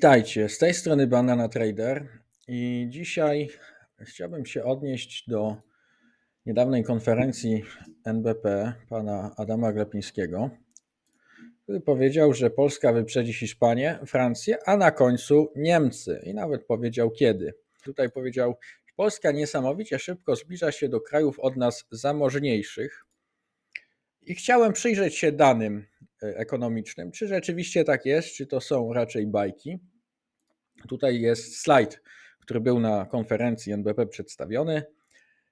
Witajcie, z tej strony Banana Trader i dzisiaj chciałbym się odnieść do niedawnej konferencji NBP pana Adama Glepińskiego, który powiedział, że Polska wyprzedzi Hiszpanię, Francję, a na końcu Niemcy i nawet powiedział kiedy. Tutaj powiedział, Polska niesamowicie szybko zbliża się do krajów od nas zamożniejszych i chciałem przyjrzeć się danym e, ekonomicznym, czy rzeczywiście tak jest, czy to są raczej bajki. Tutaj jest slajd, który był na konferencji NBP przedstawiony.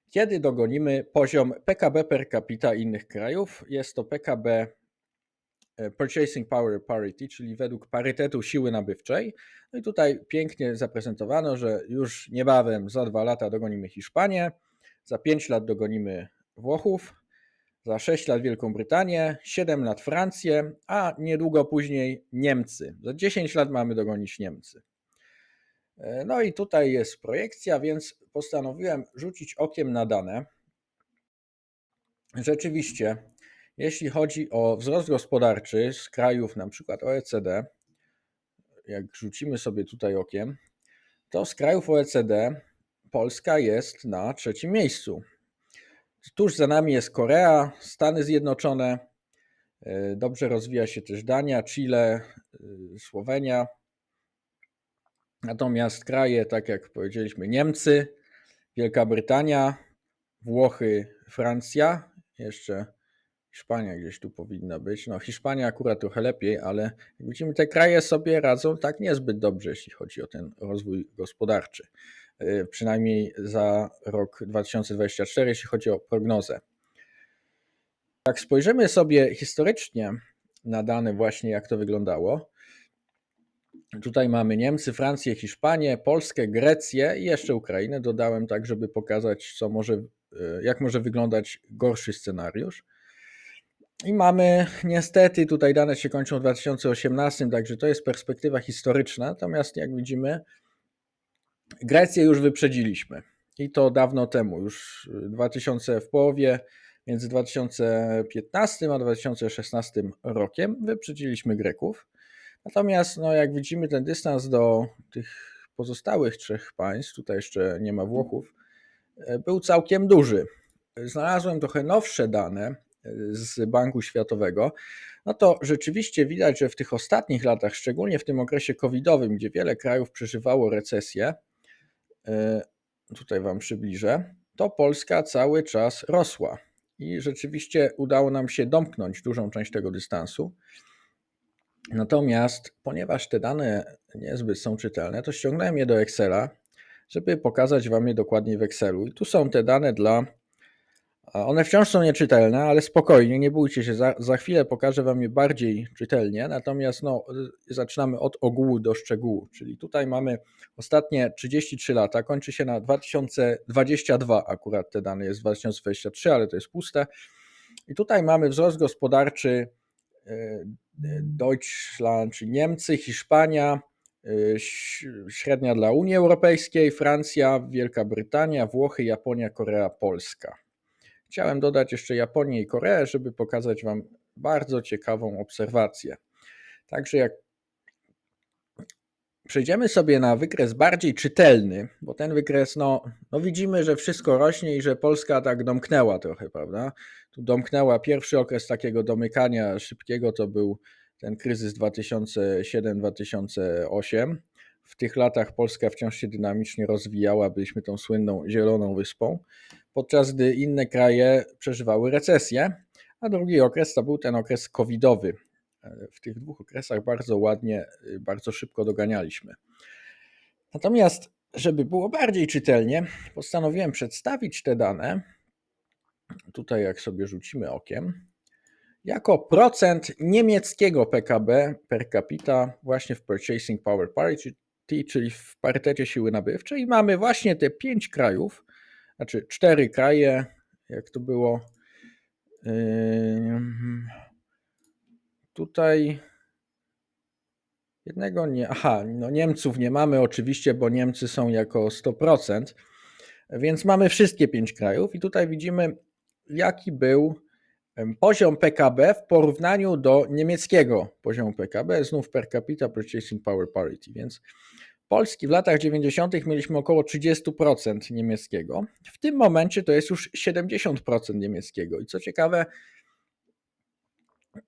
Kiedy dogonimy poziom PKB per capita innych krajów? Jest to PKB e, Purchasing Power Parity, czyli według parytetu siły nabywczej. No i tutaj pięknie zaprezentowano, że już niebawem za dwa lata dogonimy Hiszpanię, za pięć lat dogonimy Włochów, za 6 lat Wielką Brytanię, 7 lat Francję, a niedługo później Niemcy. Za 10 lat mamy dogonić Niemcy. E, No i tutaj jest projekcja, więc postanowiłem rzucić okiem na dane. Rzeczywiście, jeśli chodzi o wzrost gospodarczy z krajów na przykład OECD, jak rzucimy sobie tutaj okiem, to z krajów OECD Polska jest na trzecim miejscu. Tuż za nami jest Korea, Stany Zjednoczone, e, dobrze rozwija się też Dania, Chile, e, Słowenia. Natomiast kraje, tak jak powiedzieliśmy, Niemcy, Wielka Brytania, Włochy, Francja, jeszcze Hiszpania gdzieś tu powinna być. No, Hiszpania akurat trochę lepiej, ale jak widzimy, te kraje sobie radzą tak niezbyt dobrze, jeśli chodzi o ten rozwój gospodarczy. Yy, Przynajmniej za rok 2024, jeśli chodzi o prognozę. Jak spojrzymy sobie historycznie na dane, właśnie jak to wyglądało, Tutaj mamy Niemcy, Francję, Hiszpanię, Polskę, Grecję i jeszcze Ukrainę. Dodałem tak, żeby pokazać, co może, e, jak może wyglądać gorszy scenariusz. I mamy niestety, tutaj dane się kończą w 2018, także to jest perspektywa historyczna. Natomiast jak widzimy, Grecję już wyprzedziliśmy. I to dawno temu, już 2000 w połowie, między 2015 a 2016 rokiem wyprzedziliśmy Greków. Natomiast, no, jak widzimy, ten dystans do tych pozostałych trzech państw, tutaj jeszcze nie ma Włochów, e, był całkiem duży. Znalazłem trochę nowsze dane e, z Banku Światowego. No to rzeczywiście widać, że w tych ostatnich latach, szczególnie w tym okresie covidowym, gdzie wiele krajów przeżywało recesję, e, tutaj Wam przybliżę, to Polska cały czas rosła. I rzeczywiście udało nam się domknąć dużą część tego dystansu. Natomiast, ponieważ te dane niezbyt są czytelne, to ściągnąłem je do Excela, żeby pokazać Wam je dokładnie w Excelu. I tu są te dane dla. One wciąż są nieczytelne, ale spokojnie, nie bójcie się, za, za chwilę pokażę Wam je bardziej czytelnie. Natomiast no, y, zaczynamy od ogółu do szczegółu, czyli tutaj mamy ostatnie 33 lata, kończy się na 2022, akurat te dane jest 2023, ale to jest puste. I tutaj mamy wzrost gospodarczy y, Deutschland, czyli Niemcy, Hiszpania, y, średnia dla Unii Europejskiej, Francja, Wielka Brytania, Włochy, Japonia, Korea, Polska. Chciałem dodać jeszcze Japonię i Koreę, żeby pokazać Wam bardzo ciekawą obserwację. Także jak przejdziemy sobie na wykres bardziej czytelny, bo ten wykres, no, no widzimy, że wszystko rośnie i że Polska tak domknęła trochę, prawda? Tu domknęła pierwszy okres takiego domykania szybkiego, to był ten kryzys 2007-2008. W tych latach Polska wciąż się dynamicznie rozwijała, byliśmy tą słynną zieloną wyspą, podczas gdy inne kraje przeżywały recesję, a drugi okres to był ten okres covidowy. W tych dwóch okresach bardzo ładnie, bardzo szybko doganialiśmy. Natomiast, żeby było bardziej czytelnie, postanowiłem przedstawić te dane. Tutaj, jak sobie rzucimy okiem, jako procent niemieckiego PKB per capita właśnie w Purchasing Power Parity, czyli w parytecie siły nabywczej. Mamy właśnie te pięć krajów, znaczy cztery kraje, jak to było. Tutaj jednego nie. Aha, no Niemców nie mamy oczywiście, bo Niemcy są jako 100%, więc mamy wszystkie pięć krajów i tutaj widzimy, jaki był poziom PKB w porównaniu do niemieckiego poziomu PKB, znów per capita purchasing power parity, więc Polski w latach 90. mieliśmy około 30% niemieckiego. W tym momencie to jest już 70% niemieckiego. I co ciekawe,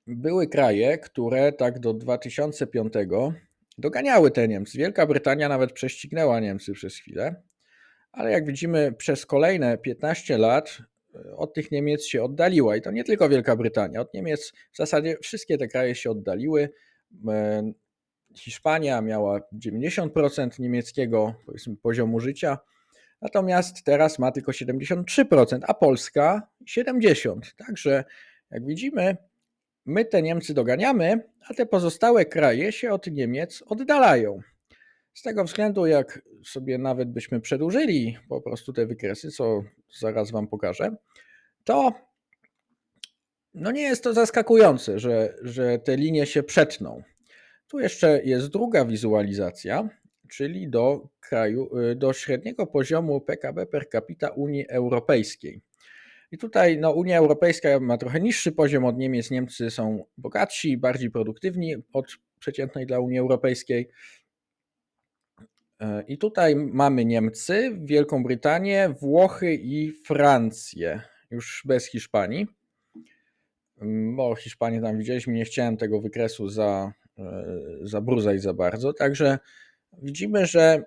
były kraje, które tak do 2005 doganiały te Niemcy. Wielka Brytania nawet prześcignęła Niemcy przez chwilę, ale jak widzimy, przez kolejne 15 lat od tych Niemiec się oddaliła. I to nie tylko Wielka Brytania. Od Niemiec w zasadzie wszystkie te kraje się oddaliły. E, Hiszpania miała 90% niemieckiego poziomu życia, natomiast teraz ma tylko 73%, a Polska 70%. Także jak widzimy, my te Niemcy doganiamy, a te pozostałe kraje się od Niemiec oddalają. Z tego względu, jak sobie nawet byśmy przedłużyli po prostu te wykresy, co zaraz Wam pokażę, to no nie jest to zaskakujące, że, że te linie się przetną. Tu jeszcze jest druga wizualizacja, czyli do kraju, do średniego poziomu PKB per capita Unii Europejskiej. I tutaj no, Unia Europejska ma trochę niższy poziom od Niemiec. Niemcy są bogatsi, bardziej produktywni od przeciętnej dla Unii Europejskiej. I tutaj mamy Niemcy, Wielką Brytanię, Włochy i Francję, już bez Hiszpanii. Mm, Bo Hiszpanię tam widzieliśmy, nie chciałem tego wykresu za, e, zabruzać za bardzo. Także widzimy, że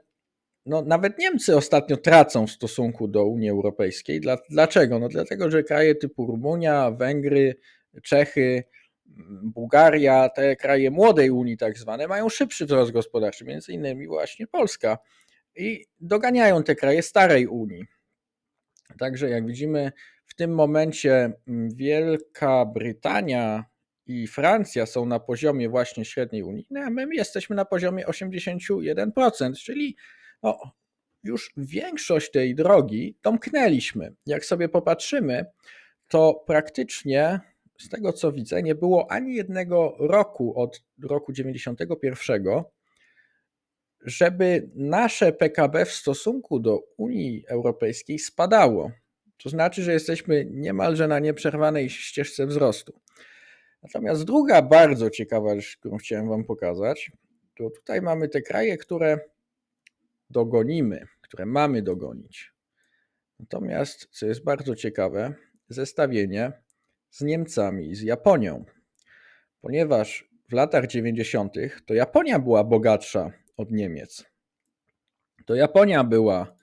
no, nawet Niemcy ostatnio tracą w stosunku do Unii Europejskiej. Dla, dlaczego? No, dlatego, że kraje typu Rumunia, Węgry, Czechy, Bułgaria, te kraje młodej Unii tak zwane, mają szybszy wzrost gospodarczy, między innymi właśnie Polska. I doganiają te kraje starej Unii. Także jak widzimy, w tym momencie Wielka Brytania i Francja są na poziomie właśnie średniej unijnej, a my jesteśmy na poziomie 81%, czyli no, już większość tej drogi domknęliśmy. Jak sobie popatrzymy, to praktycznie z tego co widzę, nie było ani jednego roku od roku 91, żeby nasze PKB w stosunku do Unii Europejskiej spadało. To znaczy, że jesteśmy niemalże na nieprzerwanej ścieżce wzrostu. Natomiast druga bardzo ciekawa rzecz, którą chciałem Wam pokazać, to tutaj mamy te kraje, które dogonimy, które mamy dogonić. Natomiast, co jest bardzo ciekawe, zestawienie z Niemcami z Japonią, ponieważ w latach 90. to Japonia była bogatsza od Niemiec. To Japonia była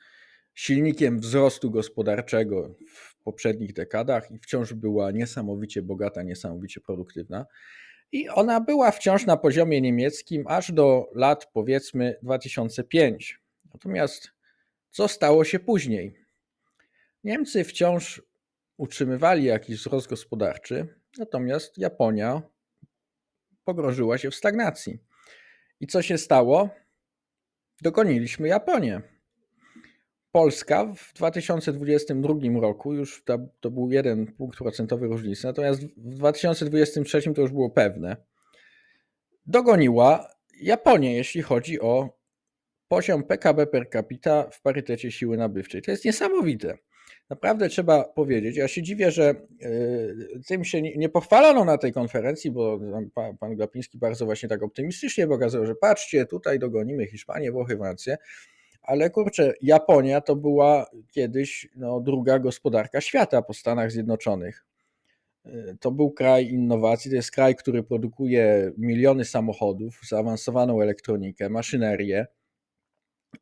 silnikiem wzrostu gospodarczego w poprzednich dekadach i wciąż była niesamowicie bogata, niesamowicie produktywna. I ona była wciąż na poziomie niemieckim aż do lat powiedzmy 2005. Natomiast co stało się później? Niemcy wciąż utrzymywali jakiś wzrost gospodarczy, natomiast Japonia pogrążyła się w stagnacji. I co się stało? Dogoniliśmy Japonię. Polska w 2022 roku już to, był jeden punkt procentowy różnicy, natomiast w 2023 to już było pewne. Dogoniła Japonię, jeśli chodzi o poziom PKB per capita w parytecie siły nabywczej. To jest niesamowite. Naprawdę trzeba powiedzieć, ja się dziwię, że yy, tym się nie pochwalono na tej konferencji, bo pan Glapiński bardzo właśnie tak optymistycznie pokazał, że patrzcie, tutaj dogonimy Hiszpanię, Włochy, Francję, ale kurczę, Japonia to była kiedyś no, druga gospodarka świata po Stanach Zjednoczonych. Yy, to był kraj innowacji, to jest kraj, który produkuje miliony samochodów, zaawansowaną elektronikę, maszynerię,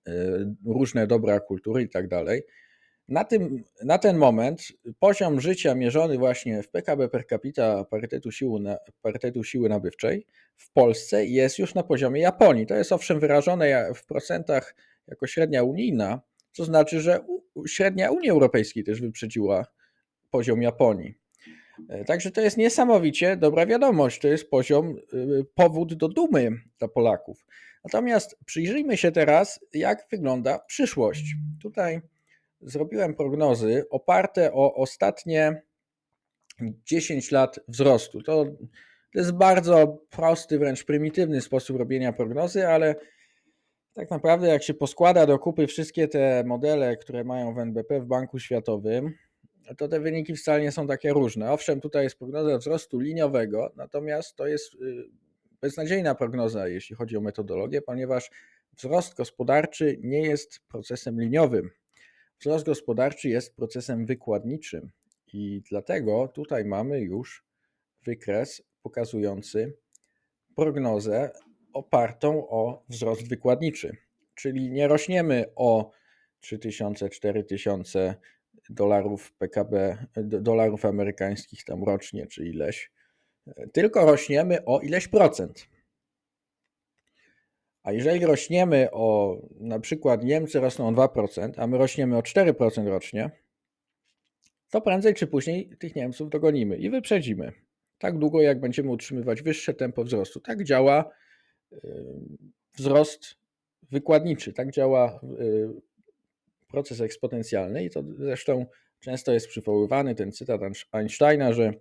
yy, różne dobra kultury i tak dalej. Na, tym, na ten moment poziom życia mierzony właśnie w PKB per capita parytetu siły, na, parytetu siły nabywczej w Polsce jest już na poziomie Japonii. To jest owszem wyrażone w procentach jako średnia unijna, co znaczy, że średnia Unii Europejskiej też wyprzedziła poziom Japonii. E, także to jest niesamowicie dobra wiadomość. To jest poziom, y, powód do dumy dla Polaków. Natomiast przyjrzyjmy się teraz, jak wygląda przyszłość. Tutaj zrobiłem prognozy oparte o ostatnie 10 lat wzrostu. To, to jest bardzo prosty, wręcz prymitywny sposób robienia prognozy, ale tak naprawdę, jak się poskłada do kupy wszystkie te modele, które mają w NBP w Banku Światowym, to te wyniki wcale nie są takie różne. Owszem, tutaj jest prognoza wzrostu liniowego, natomiast to jest y, beznadziejna prognoza, jeśli chodzi o metodologię, ponieważ wzrost gospodarczy nie jest procesem liniowym. Wzrost gospodarczy jest procesem wykładniczym i dlatego tutaj mamy już wykres pokazujący prognozę opartą o wzrost wykładniczy. Czyli nie rośniemy o 3000, 4000 dolarów PKB, do- dolarów amerykańskich tam rocznie, czy ileś, tylko rośniemy o ileś procent. A jeżeli rośniemy o, na przykład Niemcy rosną o 2%, a my rośniemy o 4% rocznie, to prędzej czy później tych Niemców dogonimy i wyprzedzimy. Tak długo, jak będziemy utrzymywać wyższe tempo wzrostu. Tak działa y, wzrost wykładniczy, tak działa y, proces eksponencjalny i to zresztą często jest przywoływany ten cytat Einst- Einsteina, że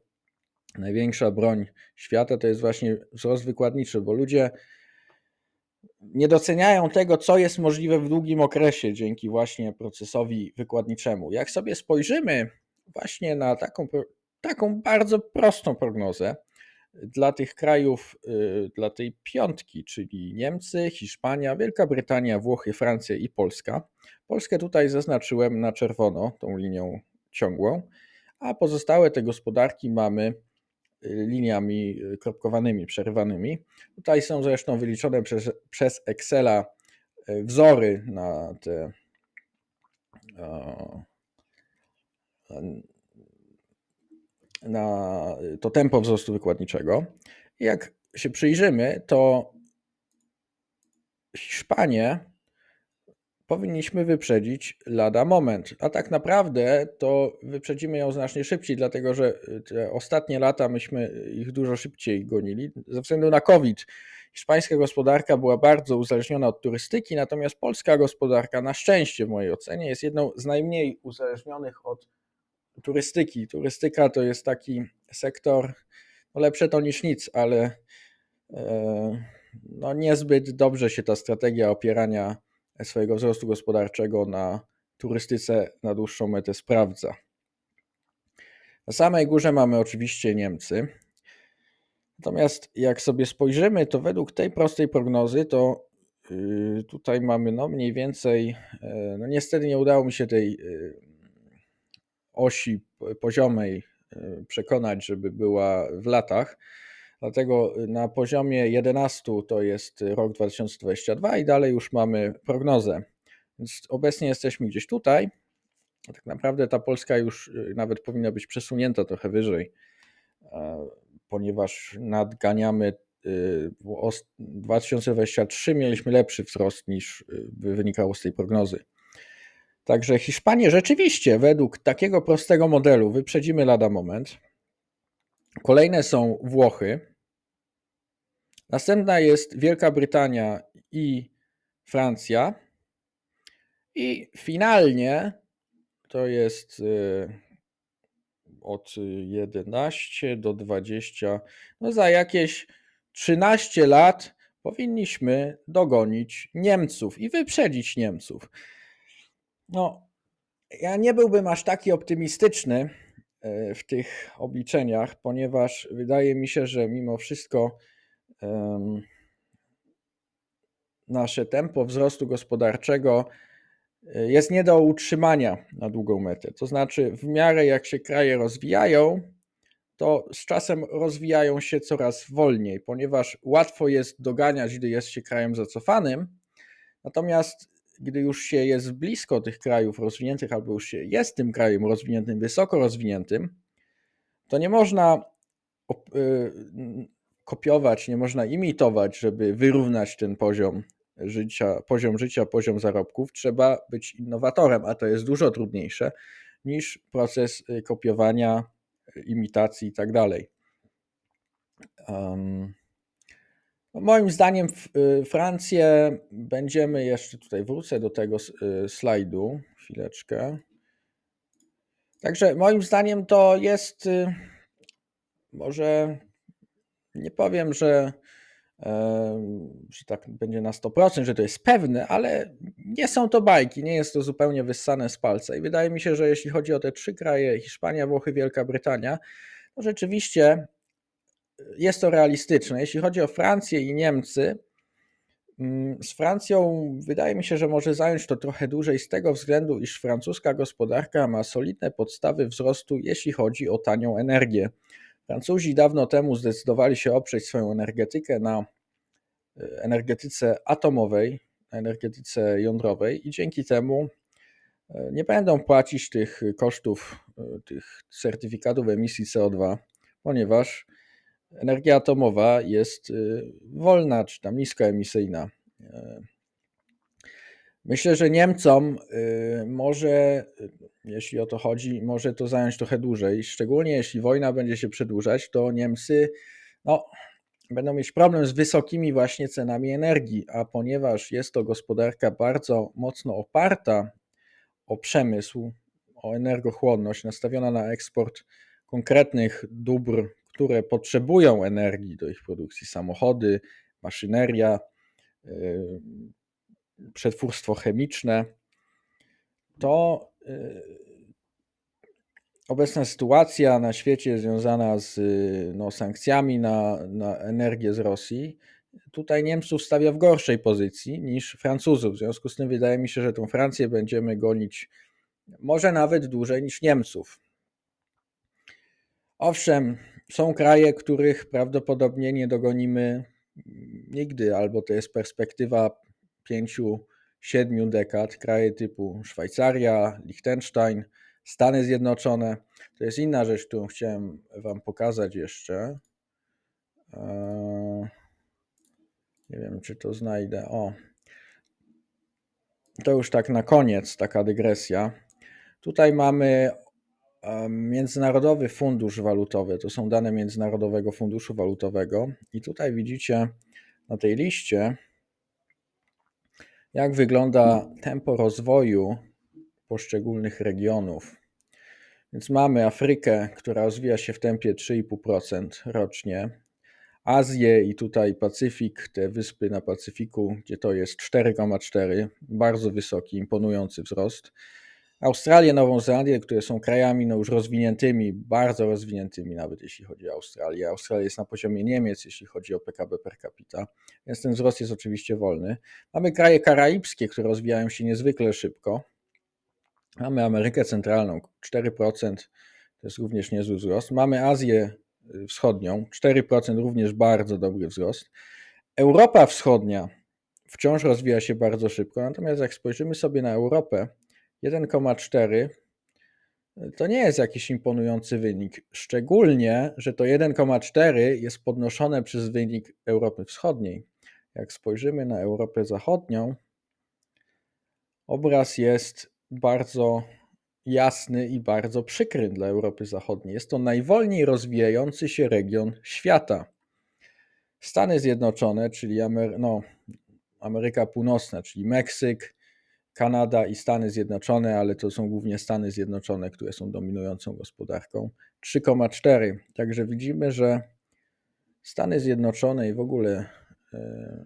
największa broń świata to jest właśnie wzrost wykładniczy, bo ludzie nie doceniają tego, co jest możliwe w długim okresie dzięki właśnie procesowi wykładniczemu. Jak sobie spojrzymy właśnie na taką, taką bardzo prostą prognozę dla tych krajów, y, dla tej piątki, czyli Niemcy, Hiszpania, Wielka Brytania, Włochy, Francja i Polska. Polskę tutaj zaznaczyłem na czerwono, tą linią ciągłą, a pozostałe te gospodarki mamy liniami y, kropkowanymi, przerywanymi. Tutaj są zresztą wyliczone przez, przez Excela y, wzory na te na to tempo wzrostu wykładniczego. Jak się przyjrzymy, to Hiszpanię powinniśmy wyprzedzić lada moment. A tak naprawdę to wyprzedzimy ją znacznie szybciej, dlatego że te ostatnie lata myśmy ich dużo szybciej gonili. Ze względu na COVID hiszpańska gospodarka była bardzo uzależniona od turystyki, natomiast polska gospodarka, na szczęście w mojej ocenie, jest jedną z najmniej uzależnionych od turystyki. Turystyka to jest taki sektor, no lepsze to niż nic, ale e, no niezbyt dobrze się ta strategia opierania swojego wzrostu gospodarczego na turystyce na dłuższą metę sprawdza. Na samej górze mamy oczywiście Niemcy. Natomiast jak sobie spojrzymy, to według tej prostej prognozy, to yy, tutaj mamy no mniej więcej, e, no niestety nie udało mi się tej yy, osi poziomej przekonać, żeby była w latach. Dlatego na poziomie 11 to jest rok 2022 i dalej już mamy prognozę. Więc obecnie jesteśmy gdzieś tutaj. Tak naprawdę ta Polska już y, nawet powinna być przesunięta trochę wyżej, ponieważ nadganiamy. y, w os- 2023 mieliśmy lepszy wzrost niż y, wynikało z tej prognozy. Także Hiszpanię rzeczywiście według takiego prostego modelu wyprzedzimy lada moment. Kolejne są Włochy. Następna jest Wielka Brytania i Francja. I finalnie to jest y, od 11 do 20, no za jakieś 13 lat powinniśmy dogonić Niemców i wyprzedzić Niemców. No, ja nie byłbym aż taki optymistyczny w tych obliczeniach, ponieważ wydaje mi się, że mimo wszystko nasze tempo wzrostu gospodarczego e, jest nie do utrzymania na długą metę. To znaczy, w miarę jak się kraje rozwijają, to z czasem rozwijają się coraz wolniej, ponieważ łatwo jest doganiać, gdy jest się krajem zacofanym, natomiast gdy już się jest blisko tych krajów rozwiniętych, albo już się jest tym krajem rozwiniętym, wysoko rozwiniętym, to nie można y, kopiować, nie można imitować, żeby wyrównać ten poziom życia, poziom życia, poziom zarobków. Trzeba być innowatorem, a to jest dużo trudniejsze niż proces y, kopiowania, y, imitacji i tak dalej. Moim zdaniem y, Francję będziemy jeszcze tutaj wrócę do tego y, slajdu chwileczkę. Także moim zdaniem to jest y, może nie powiem, że em, że tak będzie na 100%, że to jest pewne, ale nie są to bajki, nie jest to zupełnie wyssane z palca. I wydaje mi się, że jeśli chodzi o te trzy kraje Hiszpania, Włochy, Wielka Brytania, to rzeczywiście jest to realistyczne. Jeśli chodzi o Francję i Niemcy, mm, z Francją wydaje mi się, że może zająć to trochę dłużej z tego względu, iż francuska gospodarka ma solidne podstawy wzrostu, jeśli chodzi o tanią energię. Francuzi dawno temu zdecydowali się oprzeć swoją energetykę na e, energetyce atomowej, energetyce jądrowej i dzięki temu e, nie będą płacić tych kosztów e, tych certyfikatów emisji CO2, ponieważ energia atomowa jest y, wolna czy tam niskoemisyjna. E, Myślę, że Niemcom y, może, y, jeśli o to chodzi, może to zająć trochę dłużej. Szczególnie jeśli wojna będzie się przedłużać, to Niemcy no, będą mieć problem z wysokimi właśnie cenami energii, a ponieważ jest to gospodarka bardzo mocno oparta o przemysł, o energochłonność, nastawiona na eksport konkretnych dóbr, które potrzebują energii do ich produkcji samochody, maszyneria, y, przetwórstwo chemiczne, to y, obecna sytuacja na świecie związana z no, sankcjami na, na energię z Rosji tutaj Niemców stawia w gorszej pozycji niż Francuzów. W związku z tym wydaje mi się, że tą Francję będziemy gonić może nawet dłużej niż Niemców. Owszem, są kraje, których prawdopodobnie nie dogonimy nigdy, albo to jest perspektywa pięciu, siedmiu dekad. Kraje typu Szwajcaria, Liechtenstein, Stany Zjednoczone. To jest inna rzecz, którą chciałem Wam pokazać jeszcze. Eee, Nie wiem, czy to znajdę. O. To już tak na koniec, taka dygresja. Tutaj mamy Międzynarodowy Fundusz Walutowy. To są dane Międzynarodowego Funduszu Walutowego. I tutaj widzicie na tej liście, jak wygląda tempo rozwoju poszczególnych regionów. Więc mamy Afrykę, która rozwija się w tempie 3,5% rocznie. Azję i tutaj Pacyfik, te wyspy na Pacyfiku, gdzie to jest 4,4, bardzo wysoki, imponujący wzrost. Australię, Nową Zelandię, które są krajami no już rozwiniętymi, bardzo rozwiniętymi, nawet jeśli chodzi o Australię. Australia jest na poziomie Niemiec, jeśli chodzi o PKB per capita, więc ten wzrost jest oczywiście wolny. Mamy kraje karaibskie, które rozwijają się niezwykle szybko. Mamy Amerykę Centralną 4%, to jest również niezły wzrost. Mamy Azję y, Wschodnią 4%, również bardzo dobry wzrost. Europa Wschodnia wciąż rozwija się bardzo szybko, natomiast jak spojrzymy sobie na Europę, 1,4 to nie jest jakiś imponujący wynik. Szczególnie, że to 1,4 jest podnoszone przez wynik Europy Wschodniej. Jak spojrzymy na Europę Zachodnią, obraz jest bardzo jasny i bardzo przykry dla Europy Zachodniej. Jest to najwolniej rozwijający się region świata. Stany Zjednoczone, czyli no, Ameryka Północna, czyli Meksyk, Kanada i Stany Zjednoczone, ale to są głównie Stany Zjednoczone, które są dominującą gospodarką, 3,4. Także widzimy, że Stany Zjednoczone i w ogóle e,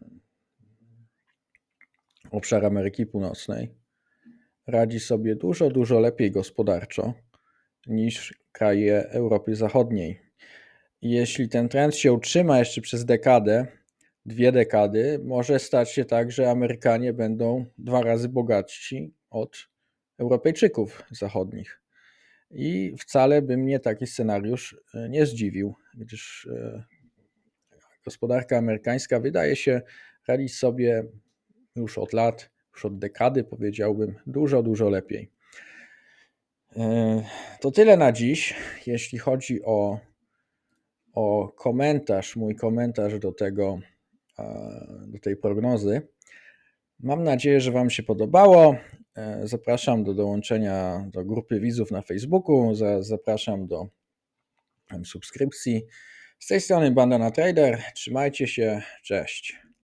obszar Ameryki Północnej radzi sobie dużo, dużo lepiej gospodarczo niż kraje Europy Zachodniej. Jeśli ten trend się utrzyma jeszcze przez dekadę, dwie dekady, może stać się tak, że Amerykanie będą dwa razy bogatsi od Europejczyków zachodnich. I wcale by mnie taki scenariusz e, nie zdziwił, gdyż e, gospodarka amerykańska wydaje się radzić sobie już od lat, już od dekady, powiedziałbym, dużo, dużo lepiej. E, To tyle na dziś, jeśli chodzi o, o komentarz, mój komentarz do tego, do tej prognozy. Mam nadzieję, że Wam się podobało. E, Zapraszam do dołączenia do grupy widzów na Facebooku. za- Zapraszam do subskrypcji. Z tej strony Bandana Trader. Trzymajcie się. Cześć.